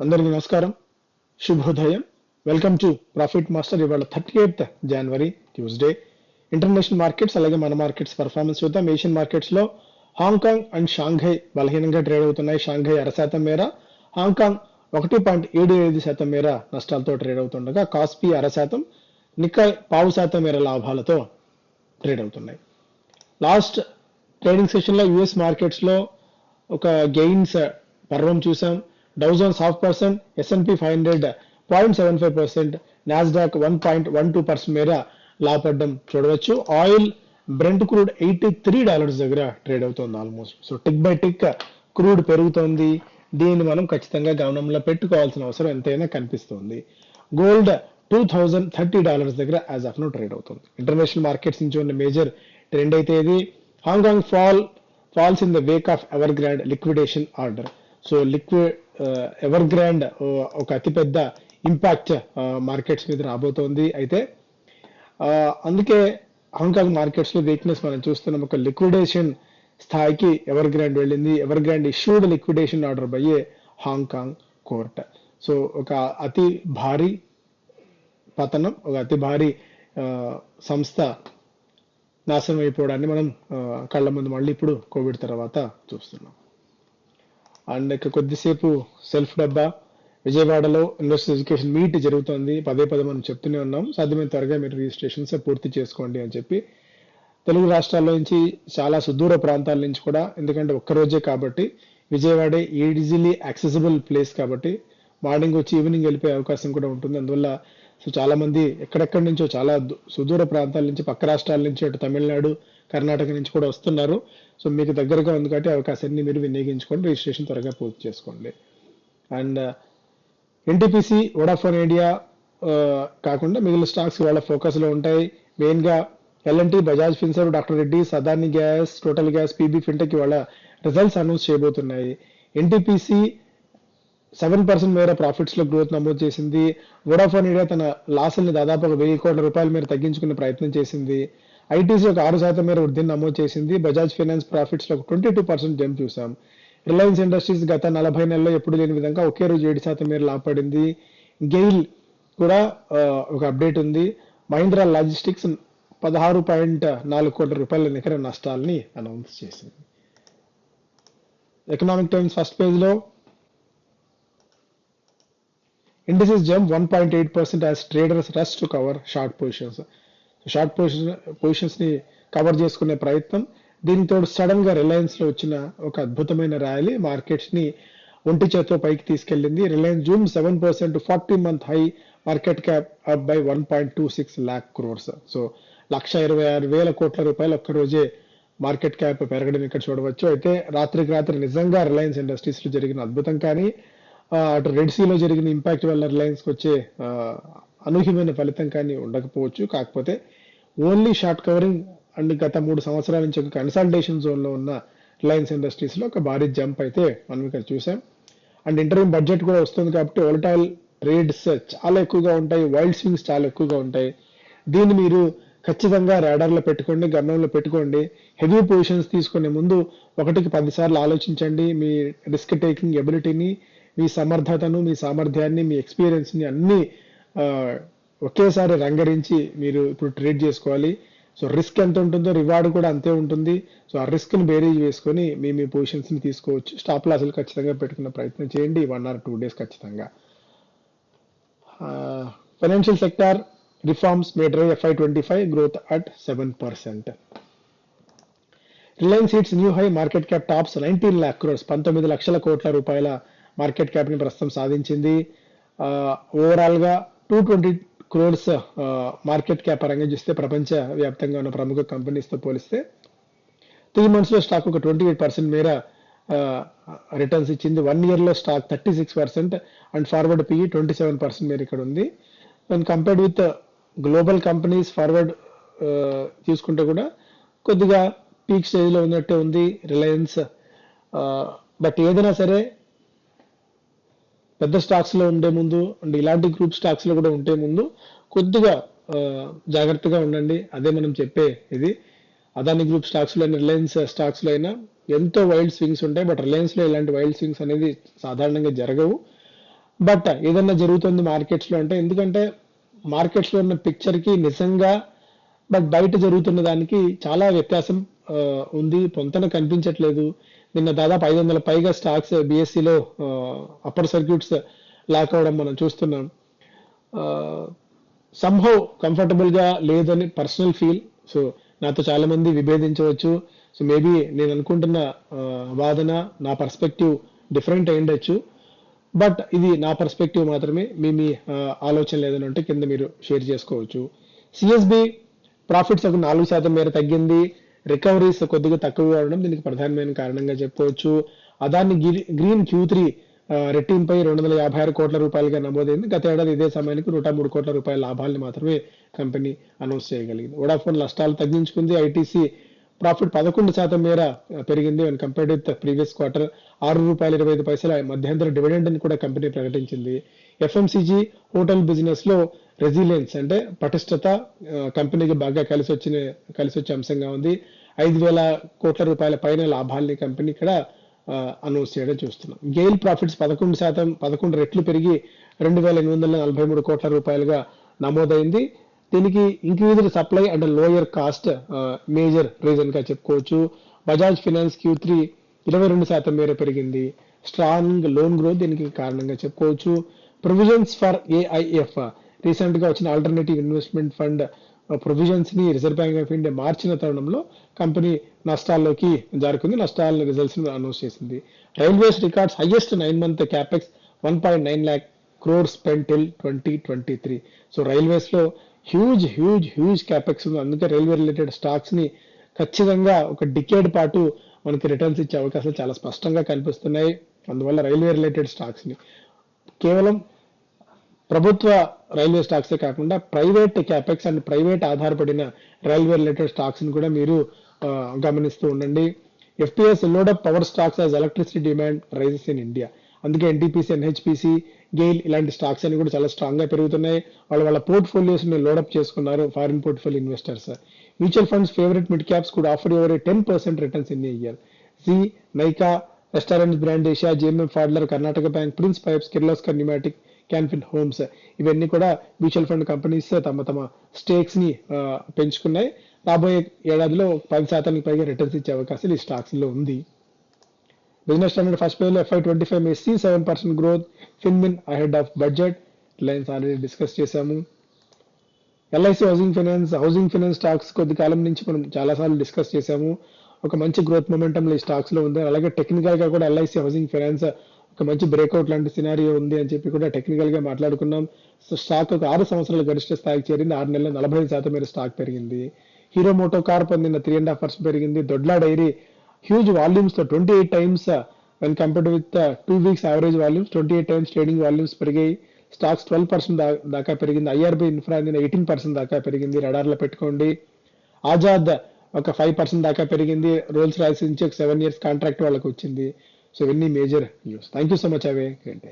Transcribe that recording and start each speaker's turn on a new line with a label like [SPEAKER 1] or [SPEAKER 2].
[SPEAKER 1] అందరికీ నమస్కారం. శుభోదయం. వెల్కమ్ టు ప్రాఫిట్ మాస్టర్ ఇవాళ థర్టీ ఎయిత్ జనవరి ట్యూస్డే ఇంటర్నేషనల్ మార్కెట్స్ అలాగే మన మార్కెట్స్ పర్ఫార్మెన్స్ చూద్దాం. ఏషియన్ మార్కెట్స్లో హాంకాంగ్ అండ్ షాంఘై బలహీనంగా ట్రేడ్ అవుతున్నాయి. షాంఘై అర శాతం మేర హాంకాంగ్ ఒకటి పాయింట్ ఏడు ఐదు శాతం మేర నష్టాలతో ట్రేడ్ అవుతుండగా కాస్పీ అర శాతం నికాయ్ పావు శాతం మేర లాభాలతో ట్రేడ్ అవుతున్నాయి. లాస్ట్ ట్రేడింగ్ సెషన్లో యుఎస్ మార్కెట్స్లో ఒక గెయిన్స్ పర్వం చూసాం. Dow Jones half percent S and P five hundred point seven five percent Nasdaq one point one two percent మేర లాభపడడం చూడవచ్చు. Oil Brent crude eighty three dollars దగ్గర ట్రేడ్ అవుతుంది almost so tick by tick crude పెరుగుతోంది. దీన్ని మనం ఖచ్చితంగా గమనంలో పెట్టుకోవాల్సిన అవసరం ఎంతైనా కనిపిస్తుంది. Gold two thousand thirty dollars దగ్గర యాజ్ ఆఫ్ నో ట్రేడ్ అవుతుంది. ఇంటర్నేషనల్ మార్కెట్స్ నుంచి ఉన్న మేజర్ ట్రెండ్ అయితే ఇది. Hong Kong fall falls in the wake of Evergrande liquidation order so liquid Evergrande ఒక అతిపెద్ద ఇంపాక్ట్ మార్కెట్స్ uh, మీద రాబోతోంది అయితే. Uh, అందుకే హాంకాంగ్ మార్కెట్స్లో వీక్నెస్ మనం చూస్తున్నాం. ఒక లిక్విడేషన్ స్థాయికి ఎవర్ గ్రాండ్ వెళ్ళింది Evergrande issued liquidation order బయ్యే హాంకాంగ్ కోర్ట్ సో ఒక అతి భారీ పతనం ఒక అతి భారీ uh, సంస్థ నాశనం అయిపోవడాన్ని మనం కళ్ళ ముందు మళ్ళీ ఇప్పుడు కోవిడ్ తర్వాత చూస్తున్నాం. అండ్ ఇక కొద్దిసేపు సెల్ఫ్ డబ్బా. విజయవాడలో ఇన్వెస్టర్ ఎడ్యుకేషన్ మీట్ జరుగుతోంది. పదే పదే మనం చెప్తూనే ఉన్నాం. సాధ్యమైన త్వరగా మీరు రిజిస్ట్రేషన్స్ పూర్తి చేసుకోండి అని చెప్పి. తెలుగు రాష్ట్రాల నుంచి చాలా సుదూర ప్రాంతాల నుంచి కూడా ఎందుకంటే ఒక్కరోజే కాబట్టి విజయవాడ ఈజీలీ యాక్సెసిబుల్ ప్లేస్ కాబట్టి మార్నింగ్ వచ్చి ఈవినింగ్ వెళ్ళిపోయే అవకాశం కూడా ఉంటుంది. అందువల్ల సో చాలా మంది ఎక్కడెక్కడి నుంచో చాలా సుదూర ప్రాంతాల నుంచి పక్క రాష్ట్రాల నుంచి అటు తమిళనాడు కర్ణాటక నుంచి కూడా వస్తున్నారు. సో మీకు దగ్గరగా ఉంది కాబట్టి అవకాశాన్ని మీరు వినియోగించుకోండి రిజిస్ట్రేషన్ త్వరగా పూర్తి చేసుకోండి. అండ్ ఎన్టీపీసీ వోడాఫోన్ ఐడియా కాకుండా మిగిలిన స్టాక్స్ వాళ్ళ ఫోకస్లో ఉంటాయి. మెయిన్గా L and T Bajaj Finserv doctor Reddy సదాని gas total gas PB Fintech వాళ్ళ రిజల్ట్స్ అనౌన్స్ చేయబోతున్నాయి. ఎన్టీపీసీ సెవెన్ పర్సెంట్ మేర ప్రాఫిట్స్లో గ్రోత్ నమోదు చేసింది. వోడాఫోన్ ఇండియా తన లాసుల్ని దాదాపు ఒక వెయ్యి కోట్ల రూపాయల మేర తగ్గించుకునే ప్రయత్నం చేసింది. ఐటీసీ ఒక ఆరు శాతం మేర వృద్ధిని నమోదు చేసింది. బజాజ్ ఫైనాన్స్ ప్రాఫిట్స్లో ఒక ట్వంటీ టూ పర్సెంట్ జంప్ చూసాం రిలయన్స్ ఇండస్ట్రీస్ గత నలభై నెలల్లో ఎప్పుడు లేని విధంగా ఒకే రోజు ఏడు శాతం మేర లాభపడింది గెయిల్ కూడా ఒక అప్డేట్ ఉంది. మహీంద్రా లాజిస్టిక్స్ పదహారు పాయింట్ నాలుగు కోట్ల రూపాయల నికర నష్టాలని అనౌన్స్ చేసింది. ఎకనామిక్ టైమ్స్ ఫస్ట్ పేజ్లో indices jump 1.8 point as traders rush to cover to cover short position పొజిషన్స్ని cover చేసుకునే ప్రయత్నం. దీనితో సడన్గా రిలయన్స్లో వచ్చిన ఒక అద్భుతమైన ర్యాలీ మార్కెట్స్ని ఒంటి చేతితో పైకి తీసుకెళ్ళింది. Reliance zoom seven percent forty month high market cap up by one point two six lakh crores so లక్ష ఇరవై ఆరు వేల కోట్ల రూపాయలు ఒక్క రోజే మార్కెట్ క్యాప్ పెరగడం ఇక్కడ చూడవచ్చు. అయితే రాత్రికి రాత్రి నిజంగా రిలయన్స్ ఇండస్ట్రీస్లో జరిగిన అద్భుతం కానీ అటు రెడ్ సీలో జరిగిన ఇంపాక్ట్ వల్ల రిలయన్స్కి వచ్చే అనూహ్యమైన ఫలితం కానీ ఉండకపోవచ్చు. కాకపోతే ఓన్లీ షార్ట్ కవరింగ్ అండ్ గత మూడు సంవత్సరాల నుంచి ఒక కన్సల్టేషన్ జోన్లో ఉన్న రిలయన్స్ ఇండస్ట్రీస్లో ఒక భారీ జంప్ అయితే మనం ఇక్కడ చూసాం. అండ్ ఇంటర్వ్యూ బడ్జెట్ కూడా వస్తుంది కాబట్టి వోలటైల్ ట్రేడ్స్ చాలా ఎక్కువగా ఉంటాయి. వైల్డ్ స్వింగ్స్ చాలా ఎక్కువగా ఉంటాయి. దీన్ని మీరు ఖచ్చితంగా రాడార్లో పెట్టుకోండి గమనంలో పెట్టుకోండి. హెవీ పొజిషన్స్ తీసుకునే ముందు ఒకటికి పదిసార్లు ఆలోచించండి. మీ రిస్క్ టేకింగ్ ఎబిలిటీని మీ సమర్థతను మీ సామర్థ్యాన్ని మీ ఎక్స్పీరియన్స్ని అన్నీ అన్ని ఒకేసారి రంగరించి మీరు ఇప్పుడు ట్రేడ్ చేసుకోవాలి. సో రిస్క్ ఎంత ఉంటుందో రివార్డ్ కూడా అంతే ఉంటుంది. సో ఆ రిస్క్ని బేరీజ్ వేసుకొని మీ మీ పొజిషన్స్ని తీసుకోవచ్చు. స్టాప్ లాసులు ఖచ్చితంగా పెట్టుకునే ప్రయత్నం చేయండి. వన్ ఆర్ టూ డేస్ ఖచ్చితంగా. Financial sector reforms matter FY twenty five growth at seven percent Reliance seats new high market cap tops nineteen lakh crores పంతొమ్మిది లక్షల కోట్ల రూపాయల మార్కెట్ క్యాప్ని ప్రస్తుతం సాధించింది. ఓవరాల్గా two twenty crores market cap పరంగా చూస్తే ప్రపంచ వ్యాప్తంగా ఉన్న ప్రముఖ కంపెనీస్తో పోలిస్తే త్రీ మంత్స్లో స్టాక్ ఒక ట్వంటీ ఎయిట్ పర్సెంట్ మేర రిటర్న్స్ ఇచ్చింది. వన్ ఇయర్లో stock thirty six percent and forward PE twenty seven percent మేర ఇక్కడ ఉంది. And compared with global companies forward తీసుకుంటే కూడా కొద్దిగా పీక్ స్టేజ్లో ఉన్నట్టే ఉంది రిలయన్స్. బట్ ఏదైనా సరే పెద్ద స్టాక్స్లో ఉండే ముందు అండ్ ఇలాంటి గ్రూప్ స్టాక్స్లో కూడా ఉండే ముందు కొద్దిగా జాగ్రత్తగా ఉండండి. అదే మనం చెప్పే ఇది. అదాని గ్రూప్ స్టాక్స్లో అయినా రిలయన్స్ స్టాక్స్లో అయినా ఎంతో వైల్డ్ స్వింగ్స్ ఉంటాయి. బట్ రిలయన్స్లో ఇలాంటి వైల్డ్ స్వింగ్స్ అనేది సాధారణంగా జరగవు. బట్ ఏదన్నా జరుగుతుంది మార్కెట్స్లో అంటే ఎందుకంటే మార్కెట్స్లో ఉన్న పిక్చర్కి నిజంగా బట్ బయట జరుగుతున్న దానికి చాలా వ్యత్యాసం ఉంది. పొంతన కనిపించట్లేదు. నిన్న దాదాపు ఐదు వందల పైగా స్టాక్స్ బిఎస్సిలో అప్పర్ సర్క్యూట్స్ లాక్ అవడం మనం చూస్తున్నాం. సంహవ్ కంఫర్టబుల్గా లేదని పర్సనల్ ఫీల్ సో నాతో చాలా మంది విభేదించవచ్చు. సో మేబీ నేను అనుకుంటున్న వాదన నా పర్స్పెక్టివ్ డిఫరెంట్ అయ్యుండొచ్చు బట్ ఇది నా పర్స్పెక్టివ్ మాత్రమే. మీ మీ ఆలోచనలు ఏదైనా ఉంటే కింద మీరు షేర్ చేసుకోవచ్చు. సిఎస్బి ప్రాఫిట్స్ ఒక నాలుగు శాతం మేర తగ్గింది. రికవరీస్ కొద్దిగా తక్కువగా ఉండడం దీనికి ప్రధానమైన కారణంగా చెప్పుకోవచ్చు. అదాన్ని గ్రీన్ క్యూ త్రీ రెట్టింపై రెండు వందల యాభై ఆరు కోట్ల రూపాయలుగా నమోదైంది. గత ఏడాది ఇదే సమయానికి నూట మూడు కోట్ల రూపాయల లాభాలను మాత్రమే కంపెనీ అనౌన్స్ చేయగలిగింది. వోడాఫోన్ నష్టాలు తగ్గించుకుంది. ఐటీసీ ప్రాఫిట్ పదకొండు శాతం మేర పెరిగింది. And compared with previous quarter ఆరు రూపాయల ఇరవై ఐదు పైసల మధ్యంతర డివిడెండ్ అని కూడా కంపెనీ ప్రకటించింది. ఎఫ్ఎంసీజీ హోటల్ బిజినెస్లో రెసిలియన్స్ అంటే పటిష్టత కంపెనీకి బాగా కలిసి వచ్చిన కలిసి వచ్చే అంశంగా ఉంది. ఐదు వేల కోట్ల రూపాయల పైన లాభాల్ని కంపెనీ ఇక్కడ అనౌన్స్ చేయడం చూస్తున్నాం. గెయిల్ ప్రాఫిట్స్ పదకొండు శాతం పదకొండు రెట్లు పెరిగి రెండు వేల ఎనిమిది వందల నలభై మూడు కోట్ల రూపాయలుగా నమోదైంది. దీనికి increased supply and lower cost major రీజన్గా చెప్పుకోవచ్చు. బజాజ్ ఫినాన్స్ క్యూ త్రీ ఇరవై రెండు శాతం మేర పెరిగింది. స్ట్రాంగ్ లోన్ గ్రోత్ దీనికి కారణంగా చెప్పుకోవచ్చు. ప్రొవిజన్స్ ఫర్ ఏఐఎఫ్ రీసెంట్గా వచ్చిన ఆల్టర్నేటివ్ ఇన్వెస్ట్మెంట్ ఫండ్ ప్రొవిజన్స్ని రిజర్వ్ బ్యాంక్ ఆఫ్ ఇండియా మార్చిన తరుణంలో కంపెనీ నష్టాల్లోకి జారుకుంది. నష్టాల రిజల్ట్స్ అనౌన్స్ చేసింది. Railways records highest nine month capex one point nine lakh crore spend till twenty twenty three so రైల్వేస్లో huge huge huge capex ఉంది. అందుకే railway related స్టాక్స్ని ఖచ్చితంగా ఒక డికేడ్ పాటు మనకి రిటర్న్స్ ఇచ్చే అవకాశాలు చాలా స్పష్టంగా కనిపిస్తున్నాయి. అందువల్ల రైల్వే రిలేటెడ్ స్టాక్స్ని కేవలం ప్రభుత్వ రైల్వే స్టాక్స్ కాకుండా ప్రైవేట్ క్యాపెక్స్ అండ్ ప్రైవేట్ ఆధారపడిన రైల్వే రిలేటెడ్ స్టాక్స్ని కూడా మీరు గమనిస్తూ ఉండండి. FPIs load up power stocks as electricity demand rises in India అందుకే ఎన్టీపీసీ ఎన్హెచ్పిసి గెయిల్ ఇలాంటి స్టాక్స్ అన్ని కూడా చాలా స్ట్రాంగ్గా పెరుగుతున్నాయి. వాళ్ళు వాళ్ళ పోర్ట్ఫోలియోస్ని లోడప్ చేసుకున్నారు foreign portfolio investors mutual funds favourite mid caps కూడా offer over ten percent returns in year Zee Nykaa restaurant brand Asia JMM ఫాడ్లర్ Karnataka bank Prince Pipes Kirloskar pneumatic Can Fin homes ఇవన్నీ కూడా mutual fund companies తమ తమ స్టేక్స్ని పెంచుకున్నాయి. రాబోయే ఏడాదిలో పది శాతానికి పైగా రిటర్న్స్ ఇచ్చే అవకాశాలు ఈ స్టాక్స్లో ఉంది. Business standard first page FY twenty five sees seven percent growth FinMin ahead of budget lines already discuss చేశాము. LIC housing finance housing finance stocks కొద్ది కాలం నుంచి మనం చాలా సార్లు డిస్కస్ చేశాము. ఒక మంచి గ్రోత్ మొమెంటమ్ ఈ స్టాక్స్లో ఉంది. అలాగే టెక్నికల్గా కూడా ఎల్ఐసి హౌసింగ్ ఫైనాన్స్ ఒక మంచి బ్రేక్అవుట్ లాంటి సినారియో ఉంది అని చెప్పి కూడా టెక్నికల్గా మాట్లాడుకున్నాం. సో స్టాక్ ఒక ఆరు సంవత్సరాల గరిష్ట స్థాయికి చేరింది. ఆరు నెలల నలభై ఐదు శాతం మేర స్టాక్ పెరిగింది. హీరో మోటో కార్ పొందిన త్రీ అండ్ హాఫ్ పర్సెంట్ పెరిగింది. Dodla dairy huge వాల్యూమ్స్తో twenty eight times when compared with two weeks average volumes twenty eight times trading volumes పెరిగాయి. స్టాక్స్ ట్వెల్వ్ పర్సెంట్ దాకా పెరిగింది. ఐఆర్బి ఇన్ఫ్రా ఎయిటీన్ పర్సెంట్ దాకా పెరిగింది. రడార్లో పెట్టుకోండి. ఆజాద్ ఒక five percent దాకా పెరిగింది. రోల్స్ రాయిస్ నుంచి ఒక సెవెన్ ఇయర్స్ కాంట్రాక్ట్ వాళ్ళకి వచ్చింది సో ఇవన్నీ major news thank you so much have a great